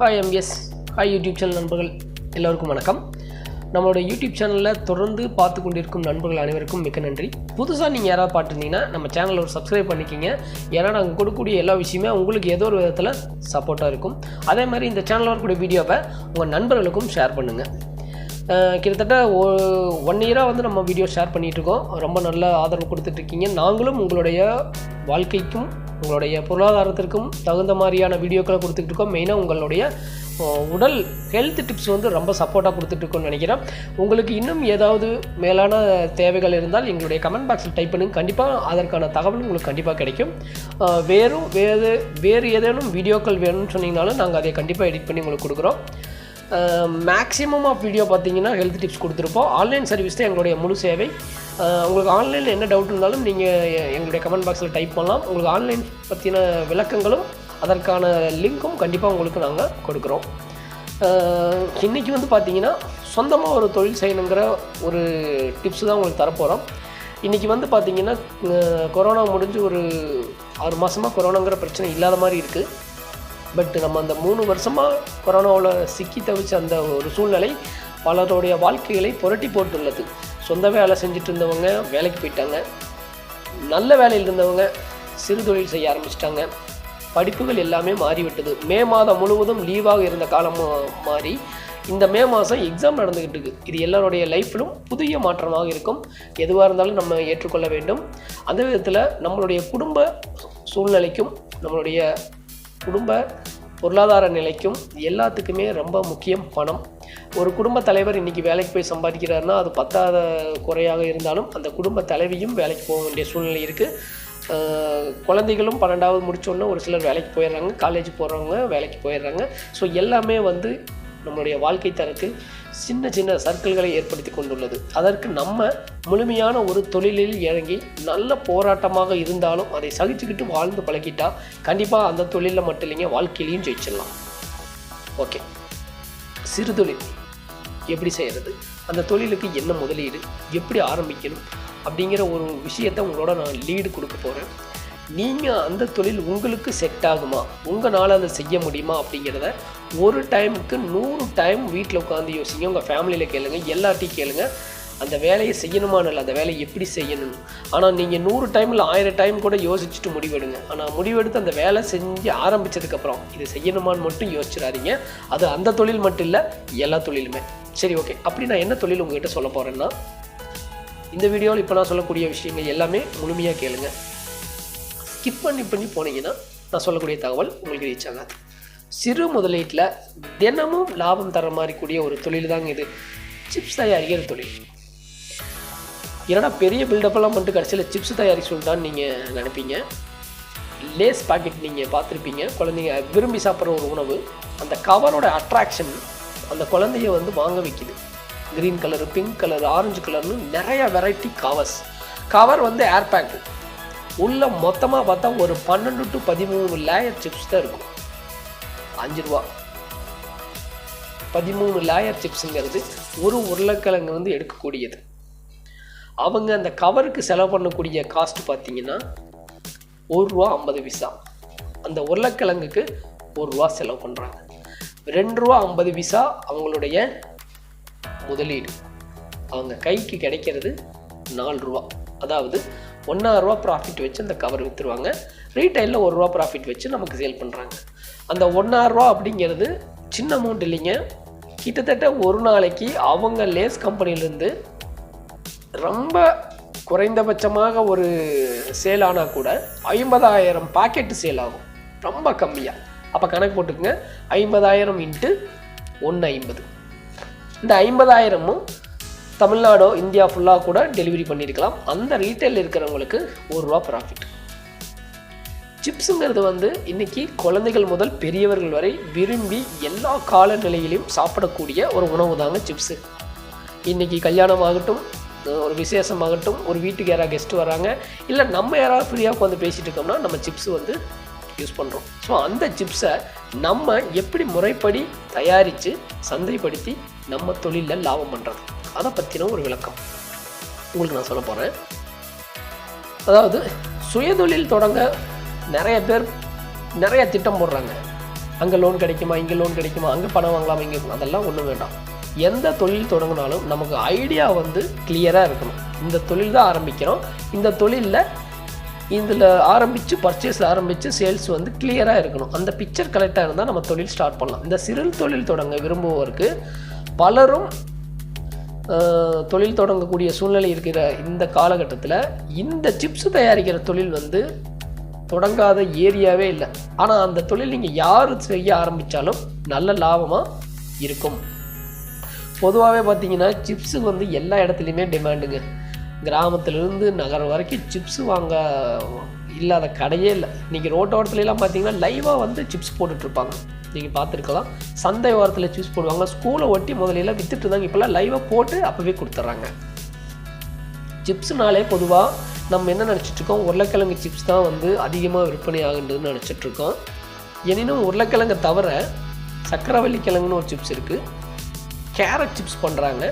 Hi MS hi YouTube channel நண்பர்கள். எல்லோருக்கும் வணக்கம். நம்மளோட யூடியூப் சேனலில் தொடர்ந்து பார்த்து கொண்டிருக்கும் நண்பர்கள் அனைவருக்கும் மிக்க நன்றி. புதுசாக நீங்கள் யாராவது பார்த்துருந்தீங்கன்னா நம்ம சேனலை ஒரு சப்ஸ்கிரைப் பண்ணிக்கிங்க. ஏன்னா நாங்கள் கொடுக்கக்கூடிய எல்லா விஷயமே உங்களுக்கு ஏதோ ஒரு விதத்தில் சப்போர்ட்டாக இருக்கும். அதே மாதிரி இந்த சேனலில் வரக்கூடிய வீடியோவை உங்கள் நண்பர்களுக்கும் ஷேர் பண்ணுங்கள் கிட்டத்தட்ட கிட்டத்தட்ட ஒன் இயராக வந்து நம்ம வீடியோ ஷேர் பண்ணிகிட்ருக்கோம் ரொம்ப நல்ல ஆதரவு கொடுத்துட்ருக்கீங்க நாங்களும் உங்களுடைய வாழ்க்கைக்கும் உங்களுடைய பொருளாதாரத்திற்கும் தகுந்த மாதிரியான வீடியோக்களை கொடுத்துக்கிட்டு இருக்கோம். மெயினாக உங்களுடைய உடல் ஹெல்த் டிப்ஸ் வந்து ரொம்ப சப்போர்ட்டாக கொடுத்துட்ருக்கோம்னு நினைக்கிறேன். உங்களுக்கு இன்னும் ஏதாவது மேலான தேவைகள் இருந்தால் எங்களுடைய கமெண்ட் பாக்ஸில் டைப் பண்ணுங்க. கண்டிப்பாக அதற்கான தகவல் உங்களுக்கு கண்டிப்பாக கிடைக்கும். வேறும் வேறு வேறு ஏதேனும் வீடியோக்கள் வேணும்னு சொன்னீங்கனாலும் நாங்கள் அதை கண்டிப்பாக எடிட் பண்ணி உங்களுக்கு கொடுக்குறோம். மேக்ஸிமம் ஆஃப் வீடியோ பார்த்தீங்கன்னா ஹெல்த் டிப்ஸ் கொடுத்துருப்போம். ஆன்லைன் சர்வீஸ் தான் எங்களுடைய முழு சேவை. உங்களுக்கு ஆன்லைனில் என்ன டவுட் இருந்தாலும் நீங்கள் எங்களுடைய கமெண்ட் பாக்ஸில் டைப் பண்ணலாம். உங்களுக்கு ஆன்லைன் பற்றின விளக்கங்களும் அதற்கான லிங்க்கும் கண்டிப்பாக உங்களுக்கு நாங்கள் கொடுக்குறோம். இன்றைக்கி வந்து பார்த்தீங்கன்னா சொந்தமாக ஒரு தொழில் செய்யணுங்கிற ஒரு டிப்ஸ் தான் உங்களுக்கு தரப்போகிறோம் இன்றைக்கி வந்து பார்த்தீங்கன்னா கொரோனா முடிஞ்சு ஒரு ஆறு மாதமாக கொரோனாங்கிற பிரச்சனை இல்லாத மாதிரி இருக்குது பட் நம்ம அந்த மூணு வருஷமாக கொரோனாவில் சிக்கி தவிச்ச அந்த ஒரு சூழ்நிலை பலருடைய வாழ்க்கைகளை புரட்டி போட்டுள்ளது. சொந்த வேலை செஞ்சுட்டு இருந்தவங்க வேலைக்கு போயிட்டாங்க. நல்ல வேலையில் இருந்தவங்க சிறு தொழில் செய்ய ஆரம்பிச்சிட்டாங்க. படிப்புகள் எல்லாமே மாறிவிட்டது. மே மாதம் முழுவதும் லீவாக இருந்த காலம் மாறி இந்த மே மாதம் எக்ஸாம் நடந்துக்கிட்டு இருக்குது இது எல்லாருடைய லைஃப்பிலும் புதிய மாற்றமாக இருக்கும். எதுவாக இருந்தாலும் நம்ம ஏற்றுக்கொள்ள வேண்டும். அந்த விதத்தில் நம்மளுடைய குடும்ப சூழ்நிலைக்கும் நம்மளுடைய குடும்ப பொருளாதார நிலைக்கும் எல்லாத்துக்குமே ரொம்ப முக்கியம் பணம். ஒரு குடும்ப தலைவர் இன்றைக்கி வேலைக்கு போய் சம்பாதிக்கிறாருன்னா அது பத்தாத குறையாக இருந்தாலும் அந்த குடும்ப தலைவியும் வேலைக்கு போக வேண்டிய சூழ்நிலை இருக்குது குழந்தைகளும் பன்னெண்டாவது முடிச்சோன்னே ஒரு சிலர் வேலைக்கு போயிடுறாங்க. காலேஜ் போகிறவங்க வேலைக்கு போயிடுறாங்க. ஸோ எல்லாமே வந்து நம்மளுடைய வாழ்க்கை தரத்தில் சின்ன சின்ன சர்க்கிள்களை ஏற்படுத்தி கொண்டுள்ளது. அதற்கு நம்ம முழுமையான ஒரு தொழிலில் இறங்கி நல்ல போராட்டமாக இருந்தாலும் அதை சகிச்சுக்கிட்டு வாழ்ந்து பழகிட்டா கண்டிப்பாக அந்த தொழிலில் மட்டும் இல்லைங்க வாழ்க்கையிலையும் ஜெயிச்சிடலாம். ஓகே. சிறு தொழில் எப்படி செய்கிறது அந்த தொழிலுக்கு என்ன முதலீடு? எப்படி ஆரம்பிக்கணும்? அப்படிங்கிற ஒரு விஷயத்தை உங்களோட நான் லீடு கொடுக்க போகிறேன் நீங்கள் அந்த தொழில் உங்களுக்கு செட் ஆகுமா? உங்களால் அதை செய்ய முடியுமா அப்படிங்கிறத ஒரு டைமுக்கு நூறு டைம் வீட்டில் உட்காந்து யோசிங்க. உங்கள் ஃபேமிலியில் கேளுங்க எல்லார்ட்டையும் கேளுங்க. அந்த வேலையை செய்யணுமான்னு இல்லை அந்த வேலையை எப்படி செய்யணும்? ஆனால் நீங்கள் நூறு டைமில் ஆயிரம் டைம் கூட யோசிச்சுட்டு முடிவெடுங்க. ஆனால் முடிவெடுத்து அந்த வேலை செஞ்சு ஆரம்பித்ததுக்கப்புறம் இதை செய்யணுமான்னு மட்டும் யோசிச்சிடாதீங்க. அது அந்த தொழில் மட்டும் இல்லை எல்லா தொழிலுமே. சரி ஓகே அப்படி நான் என்ன தொழில் உங்ககிட்ட சொல்ல போகிறேன்னா இந்த வீடியோவில் இப்போ நான் சொல்லக்கூடிய விஷயங்கள் எல்லாமே முழுமையாக கேளுங்கள் ஸ்கிப் பண்ணி பண்ணி போனீங்கன்னா நான் சொல்லக்கூடிய தகவல் உங்களுக்கு ரீச் ஆகாது. சிறு முதலீட்டில் தினமும் லாபம் தர மாதிரி கூடிய ஒரு தொழில் தாங்க இது. சிப்ஸ் தயாரிக்கிற தொழில். என்னடா பெரிய பில்டப்பெல்லாம் பண்ணிட்டு கடைசியில் சிப்ஸ் தயாரிக்க சொல்லிட்டான்னு நீங்கள் நினைப்பீங்க. லேஸ் பாக்கெட் நீங்கள் பார்த்துருப்பீங்க. குழந்தைங்க விரும்பி சாப்பிட்ற ஒரு உணவு. அந்த கவரோட அட்ராக்ஷன் அந்த குழந்தைய வந்து வாங்க வைக்குது. Green colour pink colour orange கலர்னு நிறைய வெரைட்டி கவர்ஸ் கவர் வந்து ஏர் பேக்கு உள்ள மொத்தமாக பார்த்தா ஒரு பன்னெண்டு டு பதிமூணு லேயர் சிப்ஸ் தான் இருக்கும். அஞ்சு ரூபா. பதிமூணு லேயர் சிப்ஸுங்கிறது ஒரு உருளைக்கிழங்கு வந்து எடுக்கக்கூடியது. அவங்க அந்த கவருக்கு செலவு பண்ணக்கூடிய காஸ்ட் பார்த்தீங்கன்னா ஒரு ரூபா ஐம்பது விசா அந்த உருளைக்கிழங்குக்கு ஒரு ரூபா செலவு பண்ணுறாங்க ரெண்டு ரூபா ஐம்பது விசா அவங்களுடைய முதலீடு. அவங்க கைக்கு கிடைக்கிறது நாலு ரூபா. அதாவது ஒன்றாயிரம் ரூபா ப்ராஃபிட் வச்சு அந்த கவர் விற்றுருவாங்க ரீட்டைலில் ஒரு ரூபா ப்ராஃபிட் வச்சு நமக்கு சேல் பண்ணுறாங்க அந்த ஒன்றாயிரம் ரூபா அப்படிங்கிறது சின்ன அமௌண்ட் இல்லைங்க. கிட்டத்தட்ட ஒரு நாளைக்கு அவங்க லேஸ் கம்பெனிலேருந்து ரொம்ப குறைந்தபட்சமாக ஒரு சேல் ஆனால் கூட ஐம்பதாயிரம் பாக்கெட்டு சேல் ஆகும். ரொம்ப கம்மியாக அப்போ கணக்கு போட்டுக்கங்க. ஐம்பதாயிரம் இன்ட்டு ஒன்று ஐம்பது. இந்த ஐம்பதாயிரமும் தமிழ்நாடோ இந்தியா ஃபுல்லாக கூட டெலிவரி பண்ணியிருக்கலாம் அந்த ரீட்டைல் இருக்கிறவங்களுக்கு ஒரு ரூபா ப்ராஃபிட் சிப்ஸுங்கிறது வந்து இன்றைக்கி குழந்தைகள் முதல் பெரியவர்கள் வரை விரும்பி எல்லா காலநிலையிலையும் சாப்பிடக்கூடிய ஒரு உணவு தாங்க சிப்ஸு இன்றைக்கி கல்யாணம் ஆகட்டும் ஒரு விசேஷமாகட்டும் ஒரு வீட்டுக்கு யாராவது கெஸ்ட் வராங்க இல்லை நம்ம யாராவது ஃப்ரீயாக உட்காந்து பேசிட்டு இருக்கோம்னா நம்ம சிப்ஸ் வந்து யூஸ் பண்ணுறோம் ஸோ அந்த சிப்ஸை நம்ம எப்படி முறைப்படி தயாரித்து சந்தைப்படுத்தி நம்ம தொழிலில் லாபம் பண்ணுறது அதை பற்றின ஒரு விளக்கம் உங்களுக்கு நான் சொல்ல போகிறேன் அதாவது சுயதொழில் தொடங்க நிறைய பேர் நிறைய திட்டம் போடுறாங்க. அங்கே லோன் கிடைக்குமா இங்கே லோன் கிடைக்குமா அங்கே பணம் வாங்கலாமா இங்கே அதெல்லாம் ஒன்றும் வேண்டாம். எந்த தொழில் தொடங்கினாலும் நமக்கு ஐடியா வந்து கிளியராக இருக்கணும். இந்த தொழில் தான் ஆரம்பிக்கிறோம். இந்த தொழிலில் இதில் ஆரம்பித்து பர்ச்சேஸ் ஆரம்பித்து சேல்ஸ் வந்து கிளியராக இருக்கணும். அந்த பிக்சர் கரெக்டாக இருந்தால் நம்ம தொழில் ஸ்டார்ட் பண்ணலாம். இந்த சிறு தொழில் தொடங்க விரும்புவோருக்கு பலரும் தொழில் தொடங்கக்கூடிய சூழ்நிலை இருக்கிற இந்த காலகட்டத்தில் இந்த சிப்ஸ் தயாரிக்கிற தொழில் வந்து தொடங்காத ஏரியாவே இல்லை. ஆனால் அந்த தொழில் நீங்கள் யார் செய்ய ஆரம்பித்தாலும் நல்ல லாபமாக இருக்கும். பொதுவாகவே பார்த்தீங்கன்னா சிப்ஸு வந்து எல்லா இடத்துலையுமே டிமாண்டுங்க கிராமத்திலிருந்து நகரம் வரைக்கும் சிப்ஸு வாங்க இல்லாத கடையே இல்லை. இன்றைக்கி ரோட்டோரத்துலலாம் பார்த்தீங்கன்னா லைவாக வந்து சிப்ஸ் போட்டுட்ருப்பாங்க. நீங்கள் பார்த்துருக்கலாம் சந்தை ஓரத்தில் சிப்ஸ் போடுவாங்க. ஸ்கூலை ஒட்டி முதலையெல்லாம் வித்துட்டு இருந்தாங்க. இப்போல்லாம் லைவாக போட்டு அப்போவே கொடுத்துட்றாங்க. சிப்ஸ்னாலே பொதுவாக நம்ம என்ன நினச்சிட்டு இருக்கோம்? உருளைக்கிழங்கு சிப்ஸ் தான் வந்து அதிகமாக விற்பனை ஆகுன்றதுன்னு நினச்சிட்ருக்கோம் எனினும் உருளைக்கிழங்கை தவிர சக்கரவள்ளி கிழங்குன்னு ஒரு சிப்ஸ் இருக்குது கேரட் சிப்ஸ் பண்ணுறாங்க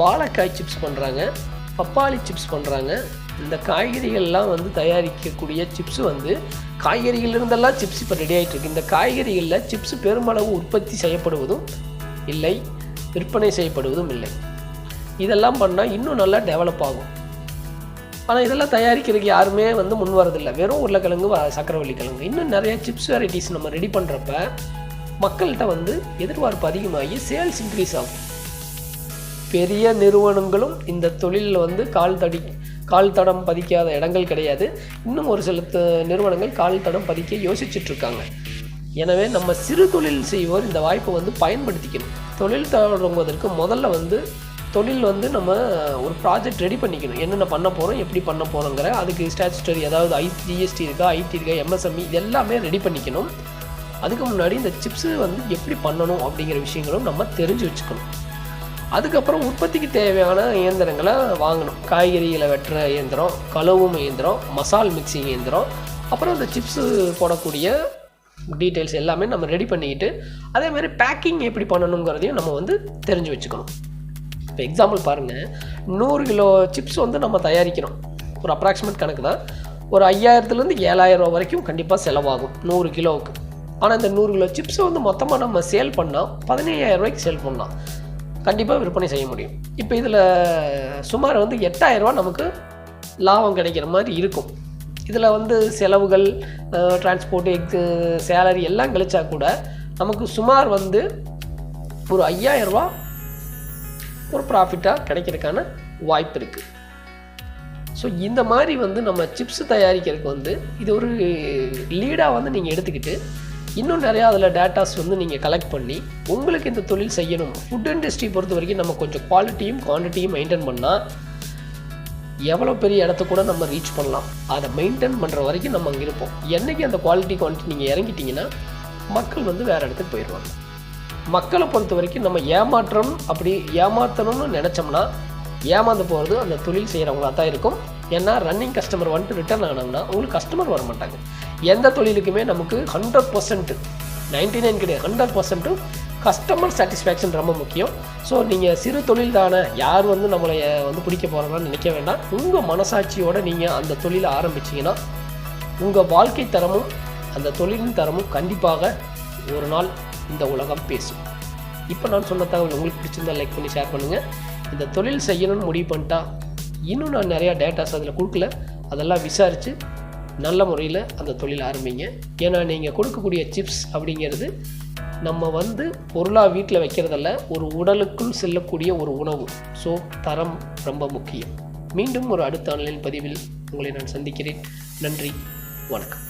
வாழைக்காய் சிப்ஸ் பண்ணுறாங்க பப்பாளி சிப்ஸ் பண்ணுறாங்க இந்த காய்கறிகள்லாம் வந்து தயாரிக்கக்கூடிய சிப்ஸ் வந்து காய்கறிகள் இருந்தெல்லாம் சிப்ஸ் இப்போ ரெடி ஆகிட்டு இருக்கு இந்த காய்கறிகளில் சிப்ஸ் பெருமளவு உற்பத்தி செய்யப்படுவதும் இல்லை விற்பனை செய்யப்படுவதும் இல்லை. இதெல்லாம் பண்ணால் இன்னும் நல்லா டெவலப் ஆகும். ஆனால் இதெல்லாம் தயாரிக்கிறதுக்கு யாருமே வந்து முன் வரதில்லை. வெறும் உருளைக்கிழங்கு சக்கரவள்ளி கிழங்கு. இன்னும் நிறைய சிப்ஸ் வெரைட்டிஸ் நம்ம ரெடி பண்ணுறப்ப மக்கள்கிட்ட வந்து எதிர்பார்ப்பு அதிகமாகி சேல்ஸ் இன்க்ரீஸ் ஆகும். பெரிய நிறுவனங்களும் இந்த தொழிலில் வந்து கால் தடி கால் தடம் பதிக்காத இடங்கள் கிடையாது. இன்னும் ஒரு சில நிறுவனங்கள் கால் தடம் பதிக்க யோசிச்சுட்ருக்காங்க. எனவே நம்ம சிறு தொழில் செய்வோர் இந்த வாய்ப்பை வந்து பயன்படுத்திக்கணும். தொழில் தொடங்குவதற்கு முதல்ல வந்து தொழில் வந்து நம்ம ஒரு ப்ராஜெக்ட் ரெடி பண்ணிக்கணும். என்னென்ன பண்ண போகிறோம் எப்படி பண்ண போகிறோங்கிற அதுக்கு ஸ்டாச்சுட்டரி அதாவது ஐ ஜிஎஸ்டி இருக்கா ஐடி இருக்கா எம்எஸ்எம்இ இது எல்லாமே ரெடி பண்ணிக்கணும். அதுக்கு முன்னாடி இந்த சிப்ஸு வந்து எப்படி பண்ணணும் அப்படிங்கிற விஷயங்களும் நம்ம தெரிஞ்சு வச்சுக்கணும். அதுக்கப்புறம் உற்பத்திக்கு தேவையான இயந்திரங்களை வாங்கணும். காய்கறிகளை வெட்டுற இயந்திரம் கழுவும் இயந்திரம் மசால் மிக்சிங் இயந்திரம் அப்புறம் இந்த சிப்ஸு போடக்கூடிய டீட்டெயில்ஸ் எல்லாமே நம்ம ரெடி பண்ணிக்கிட்டு அதே மாதிரி பேக்கிங் எப்படி பண்ணணுங்கிறதையும் நம்ம வந்து தெரிஞ்சு வச்சுக்கணும். இப்போ எக்ஸாம்பிள் பாருங்கள் நூறு கிலோ சிப்ஸ் வந்து நம்ம தயாரிக்கிறோம். ஒரு அப்ராக்சிமேட் கணக்கு தான். ஒரு ஐயாயிரத்துலேருந்து ஏழாயிரம் ரூபா வரைக்கும் கண்டிப்பாக செலவாகும் நூறு கிலோவுக்கு. ஆனால் இந்த நூறு கிலோ சிப்ஸை வந்து மொத்தமாக நம்ம சேல் பண்ணால் பதினையாயிரம் ரூபாய்க்கு சேல் பண்ணலாம். கண்டிப்பாக விற்பனை செய்ய முடியும். இப்போ இதில் சுமார் வந்து எட்டாயிரம் நமக்கு லாபம் கிடைக்கிற மாதிரி இருக்கும். இதில் வந்து செலவுகள் டிரான்ஸ்போர்ட் எக்ஸு சேலரி எல்லாம் கழிச்சா கூட நமக்கு சுமார் வந்து ஒரு ஐயாயிரம் ஒரு ப்ராஃபிட்டாக கிடைக்கிறதுக்கான வாய்ப்பு இருக்குது ஸோ இந்த மாதிரி வந்து நம்ம சிப்ஸ் தயாரிக்கிறதுக்கு வந்து இது ஒரு லீடாக வந்து நீங்கள் எடுத்துக்கிட்டு இன்னும் நிறையா அதில் டேட்டாஸ் வந்து நீங்கள் கலெக்ட் பண்ணி உங்களுக்கு இந்த தொழில் செய்யணும். ஃபுட் இண்டஸ்ட்ரி பொறுத்த வரைக்கும் நம்ம கொஞ்சம் குவாலிட்டியும் குவான்டிட்டியும் மெயின்டைன் பண்ணால் எவ்வளோ பெரிய இடத்த கூட நம்ம ரீச் பண்ணலாம். அதை மெயின்டைன் பண்ணுற வரைக்கும் நம்ம அங்கே இருப்போம். என்றைக்கு அந்த குவாலிட்டி குவான்டிட்டி நீங்கள் இறங்கிட்டீங்கன்னா மக்கள் வந்து வேறு இடத்துக்கு போயிடுவாங்க. மக்களை பொறுத்த வரைக்கும் நம்ம ஏமாற்றணும் அப்படி ஏமாற்றணும்னு நினச்சோம்னா ஏமாந்து போகிறது அந்த தொழில் செய்கிறவங்களா தான் இருக்கும். ஏன்னா ரன்னிங் கஸ்டமர் வந்துட்டு ரிட்டர்ன் ஆனாங்கன்னா உங்களுக்கு கஸ்டமர் வர மாட்டாங்க எந்த தொழிலுக்குமே நமக்கு ஹண்ட்ரட் பர்சன்ட் நைன்டி நைன் கிடையாது. ஹண்ட்ரட் பர்சன்ட்டும் கஸ்டமர் சாட்டிஸ்ஃபேக்ஷன் ரொம்ப முக்கியம். ஸோ நீங்கள் சிறு தொழில் தானே யார் வந்து நம்மளை வந்து பிடிக்க போகிறாங்கன்னு நினைக்க வேண்டாம். உங்கள் மனசாட்சியோடு நீங்கள் அந்த தொழிலை ஆரம்பிச்சீங்கன்னா உங்கள் வாழ்க்கை தரமும் அந்த தொழிலின் தரமும் கண்டிப்பாக ஒரு நாள் இந்த உலகம் பேசும். இப்போ நான் சொன்ன தகவல் உங்களுக்கு பிடிச்சிருந்தால் லைக் பண்ணி ஷேர் பண்ணுங்கள் இந்த தொழில் செய்யணும்னு முடிவு பண்ணிட்டா இன்னும் நான் நிறையா டேட்டாஸ் அதில் கொடுக்கல. அதெல்லாம் விசாரித்து நல்ல முறையில் அந்த தொழில் ஆரம்பிங்க. ஏன்னா நீங்கள் கொடுக்கக்கூடிய சிப்ஸ் அப்படிங்கிறது நம்ம வந்து பொருளாக வீட்டில் வைக்கிறதல்ல ஒரு உடலுக்குள் செல்லக்கூடிய ஒரு உணவு. ஸோ தரம் ரொம்ப முக்கியம். மீண்டும் ஒரு அடுத்த ஆன்லைன் பதிவில் உங்களை நான் சந்திக்கிறேன். நன்றி. வணக்கம்.